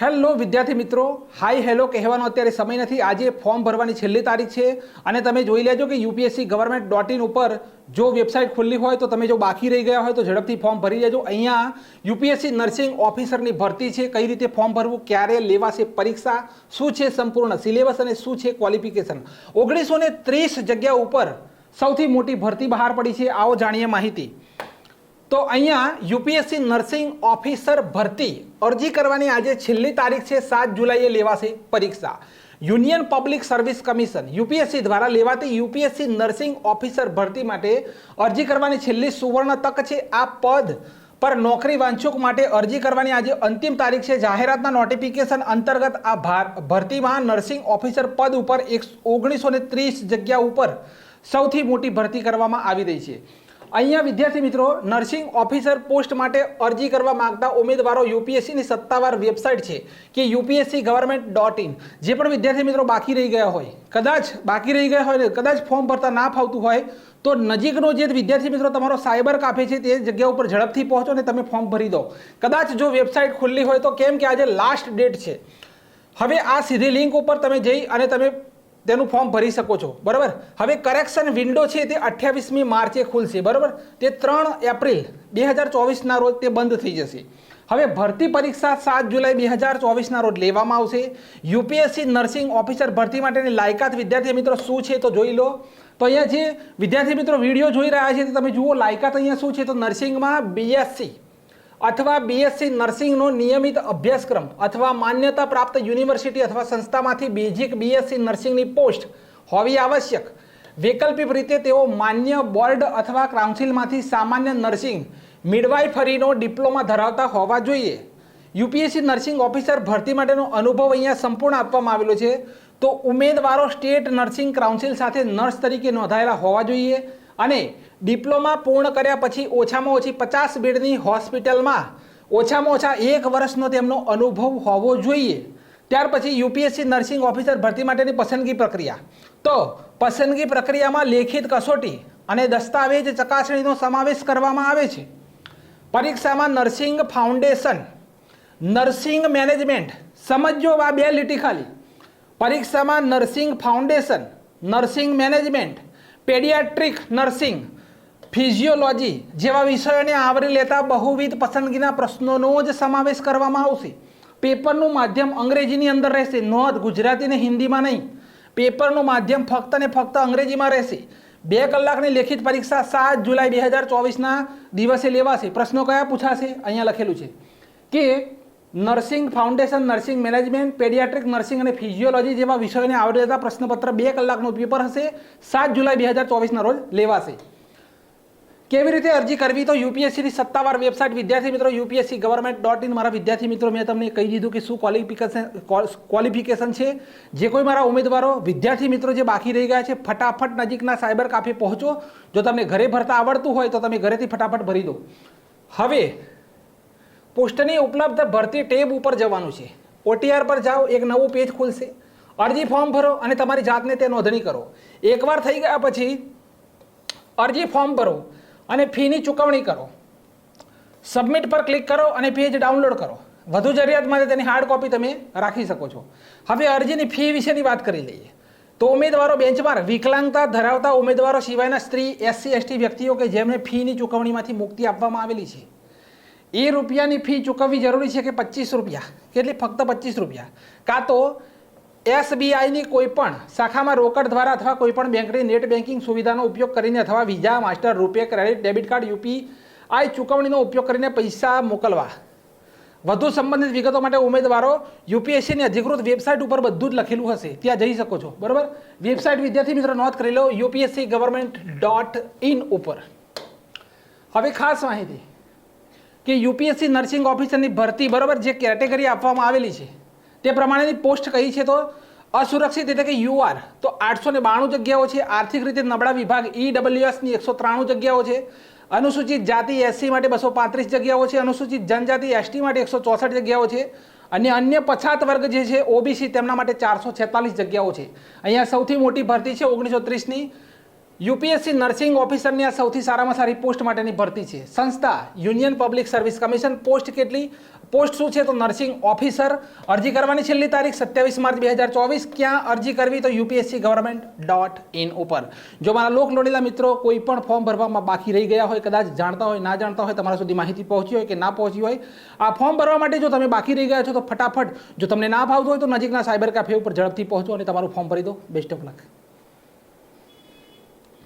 Hello વિદ્યાર્થી મિત્રો, hi hello કહેવાનો અત્યારે સમય નથી. આજે ફોર્મ ભરવાની છેલ્લી તારીખ છે અને તમે જોઈ લેજો કે યુપીએસસી ગવર્મેન્ટ ડોટ ઇન ઉપર જો વેબસાઇટ ખુલ્લી હોય તો તમે જો બાકી રહી ગયા હોય તો ઝડપથી ફોર્મ ભરી લેજો. અહીંયા યુપીએસસી નર્સિંગ ઓફિસરની ભરતી છે. કઈ રીતે ફોર્મ ભરવું, ક્યારે લેવાશે પરીક્ષા, શું છે સંપૂર્ણ સિલેબસ અને શું છે ક્વોલિફિકેશન ઓગણીસો ત્રીસ જગ્યા ઉપર સૌથી મોટી ભરતી બહાર પડી છે. આવો જાણીએ માહિતી. તો અહીંયા યુપીએસસી નર્સિંગ ઓફિસર ભરતી અરજી કરવાની આજે છેલ્લી તારીખ છે, સાત જુલાઈએ લેવાશે પરીક્ષા. Union public service commission, UPSC દ્વારા લેવાતી યુપીએસસી નર્સિંગ ઓફિસર ભરતી માટે અરજી કરવાની છેલ્લી સુવર્ણ તક છે, આ પદ પર નોકરી વાંચુક માટે અરજી કરવાની આજે અંતિમ તારીખ છે. જાહેરાતના નોટિફિકેશન અંતર્ગત આ ભાર ભરતીમાં નર્સિંગ ઓફિસર પદ ઉપર એક ઓગણીસો ને ત્રીસ જગ્યા ઉપર સૌથી મોટી ભરતી કરવામાં આવી રહી છે. અહીંયા વિદ્યાર્થી મિત્રો, નર્સિંગ ઓફિસર પોસ્ટ માટે અરજી કરવા માંગતા ઉમેદવારો યુપીએસસીની સત્તાવાર વેબસાઇટ છે, કે યુપીએસસી ગવર્મેન્ટ ડોટ ઇન, જે પણ વિદ્યાર્થી મિત્રો બાકી રહી ગયા હોય, કદાચ બાકી રહી ગયા હોય કદાચ ફોર્મ ભરતા ના ફાવતું હોય, તો નજીકનો જે વિદ્યાર્થી મિત્રો તમારો સાયબર કાફે છે, તે જગ્યા ઉપર ઝડપથી પહોંચો ને તમે ફોર્મ ભરી દો. કદાચ જો વેબસાઇટ ખુલ્લી હોય તો કેમ કે આજે લાસ્ટ ડેટ છે. હવે આ સીધી લિંક ઉપર તમે જઈ અને તમે તેનું ફોર્મ ભરી શકો છો. બરાબર? હવે કરેક્શન વિન્ડો છે તે અઠ્યાવીસમી માર્ચે ખુલશે. બરાબર? તે ત્રણ એપ્રિલ બે હજાર ચોવીસના રોજ તે બંધ થઈ જશે. હવે ભરતી પરીક્ષા સાત જુલાઈ બે હજાર ચોવીસના રોજ લેવામાં આવશે. યુપીએસસી નર્સિંગ ઓફિસર ભરતી માટેની લાયકાત વિદ્યાર્થી મિત્રો શું છે તો જોઈ લો. તો અહીંયા જે વિદ્યાર્થી મિત્રો વીડિયો જોઈ રહ્યા છે તમે જુઓ, લાયકાત અહીંયા શું છે તો નર્સિંગમાં બીએસસી અથવા બીએસસી નર્સિંગનો નિયમિત અભ્યાસક્રમ અથવા માન્યતા પ્રાપ્ત યુનિવર્સિટી અથવા સંસ્થામાંથી બેઝિક બીએસસી નર્સિંગની પોસ્ટ હોવી આવશ્યક. વૈકલ્પિક રીતે તેઓ માન્ય બોર્ડ અથવા કાઉન્સિલમાંથી સામાન્ય નર્સિંગ મિડવાઇફરીનો ડિપ્લોમા ધરાવતા હોવા જોઈએ. યુપીએસસી નર્સિંગ ઓફિસર ભરતી માટેનો અનુભવ અહીંયા સંપૂર્ણ આપવામાં આવેલો છે. તો ઉમેદવારો સ્ટેટ નર્સિંગ કાઉન્સિલ સાથે નર્સ તરીકે નોંધાયેલા હોવા જોઈએ. અને ડિપ્લોમા પૂર્ણ કર્યા પછી ઓછામાં ઓછી પચાસ બેડની હોસ્પિટલમાં ઓછામાં ઓછા એક વર્ષનો તેમનો અનુભવ હોવો જોઈએ. ત્યાર પછી યુપીએસસી નર્સિંગ ઓફિસર ભરતી માટેની પસંદગી પ્રક્રિયા. તો પસંદગી પ્રક્રિયામાં લેખિત કસોટી અને દસ્તાવેજ ચકાસણીનો સમાવેશ કરવામાં આવે છે. પરીક્ષામાં નર્સિંગ ફાઉન્ડેશન, નર્સિંગ મેનેજમેન્ટ સમજો આ બે લીટી ખાલી. પરીક્ષામાં nursing foundation, nursing management paediatric nursing, physiology જેવા વિષયોને આવરી લેતા બહુવિધ પસંદગીના પ્રશ્નોનો જ સમાવેશ કરવામાં આવશે. પેપરનું માધ્યમ અંગ્રેજીની અંદર રહેશે, નોંધ ગુજરાતી ને હિન્દીમાં નહીં. પેપરનું માધ્યમ ફક્ત ને ફક્ત અંગ્રેજીમાં રહેશે. બે કલાકની લેખિત પરીક્ષા સાત જુલાઈ બે હજાર ચોવીસના દિવસે લેવાશે. પ્રશ્નો કયા પૂછાશે? અહીંયા લખેલું છે કે nursing foundation, nursing management, paediatric nursing અને ફિઝિયોલોજી જેવા વિષયોને આવરી લેતા પ્રશ્નપત્ર બે કલાકનું પેપર હશે. સાત જુલાઈ બે હજાર ચોવીસના રોજ લેવાશે. કેવી રીતે અરજી કરવી? તો યુપીએસસીની સત્તાવાર વેબસાઇટ વિદ્યાર્થી મિત્રો યુપીએસસી ગવર્મેન્ટ ડોટ ઇન મારા વિદ્યાર્થી મિત્રો, મેં તમને કહી દીધું કે શું ક્વોલિફિકેશન ક્વોલિફિકેશન છે. જે કોઈ મારા ઉમેદવારો, વિદ્યાર્થી મિત્રો જે બાકી રહી ગયા છે, ફટાફટ નજીકના સાયબર કાફે પહોંચો. જો તમને ઘરે ભરતા આવડતું હોય તો તમે ઘરેથી ફટાફટ ભરી દો. હવે પોસ્ટની ઉપલબ્ધ ભરતી ટેબ ઉપર જવાનું છે. ઓટીઆર પર જાઓ, એક નવું પેજ ખુલશે. અરજી ફોર્મ ભરો અને તમારી જાતને તે નોંધણી કરો. એકવાર થઈ ગયા પછી અરજી ફોર્મ ભરો અને ફીની ચૂકવણી કરો. સબમિટ પર ક્લિક કરો અને પેજ ડાઉનલોડ કરો. વધુ જરૂરિયાત માટે તેની હાર્ડ કોપી તમે રાખી શકો છો. હવે અરજીની ફી વિશેની વાત કરી લઈએ. તો ઉમેદવારો બેન્ચમાર્ક વિકલાંગતા ધરાવતા ઉમેદવારો સિવાયના સ્ત્રી એસસી એસટી વ્યક્તિઓ કે જેમને ફીની ચૂકવણીમાંથી મુક્તિ આપવામાં આવેલી છે. એ રૂપિયાની ફી ચૂકવવી જરૂરી છે કે પચીસ રૂપિયા? કેટલી? ફક્ત પચીસ રૂપિયા. કાં તો એસબીઆઈની કોઈ પણ શાખામાં રોકડ દ્વારા અથવા કોઈપણ બેંકની નેટ બેન્કિંગ સુવિધાનો ઉપયોગ કરીને અથવા Visa Master RuPay credit debit card UPI ચૂકવણીનો ઉપયોગ કરીને પૈસા મોકલવા. વધુ સંબંધિત વિગતો માટે ઉમેદવારો યુપીએસસીની અધિકૃત વેબસાઇટ ઉપર બધું જ લખેલું હશે. ત્યાં જઈ શકો છો. બરાબર? વેબસાઇટ વિદ્યાર્થી મિત્રો, નોંધ કરી લો યુપીએસસી ગવર્મેન્ટ ડોટ ઇન ઉપર. હવે ખાસ માહિતી. કે યુપીએસસી નર્સિંગ ઓફિસરની ભરતી, બરાબર, જે કેટેગરી આપવામાં આવેલી છે, તે પ્રમાણેની પોસ્ટ કહી છે તો અસુરક્ષિત એટલે કે યુઆર. તો આઠસો ને બાણું જગ્યાઓ છે, આર્થિક રીતે નબળા વિભાગ ઈડબલ્યુએસની એકસો ત્રાણું જગ્યાઓ છે, અનુસૂચિત જાતિ એસસી માટે બસો પાંત્રીસ જગ્યાઓ છે, અનુસૂચિત જનજાતિ એસટી માટે એકસો ચોસઠ જગ્યાઓ છે, અને અન્ય પછાત વર્ગ જે છે, ઓબીસી, તેમના માટે ચારસો છેતાલીસ જગ્યાઓ છે. અહીંયા સૌથી મોટી ભરતી છે ઓગણીસો ત્રીસની. યુપીએસસી નર્સિંગ ઓફિસરની આ સૌથી સારામાં સારી પોસ્ટ માટેની ભરતી છે. સંસ્થા, union public service commission, post કેટલી? પોસ્ટ શું છે? તો નર્સિંગ ઓફિસર. અરજી કરવાની છેલ્લી તારીખ સત્યાવીસ માર્ચ બે હજાર ચોવીસ. ક્યાં અરજી કરવી? તો યુપીએસસી ગવર્મેન્ટ ડોટ ઇન ઉપર. જો મારા લોક લોડીલા મિત્રો કોઈ પણ ફોર્મ ભરવામાં બાકી રહી ગયા હોય, કદાચ જાણતા હોય, ના જાણતા હોય, તમારા સુધી માહિતી પહોંચી હોય કે ના પહોંચી હોય, આ ફોર્મ ભરવા માટે જો તમે બાકી રહી ગયા છો, તો ફટાફટ જો તમને ના ભાવતું હોય, તો નજીકના સાયબર કાફે ઉપર ઝડપથી પહોંચો અને તમારું ફોર્મ ભરી દો. Best of luck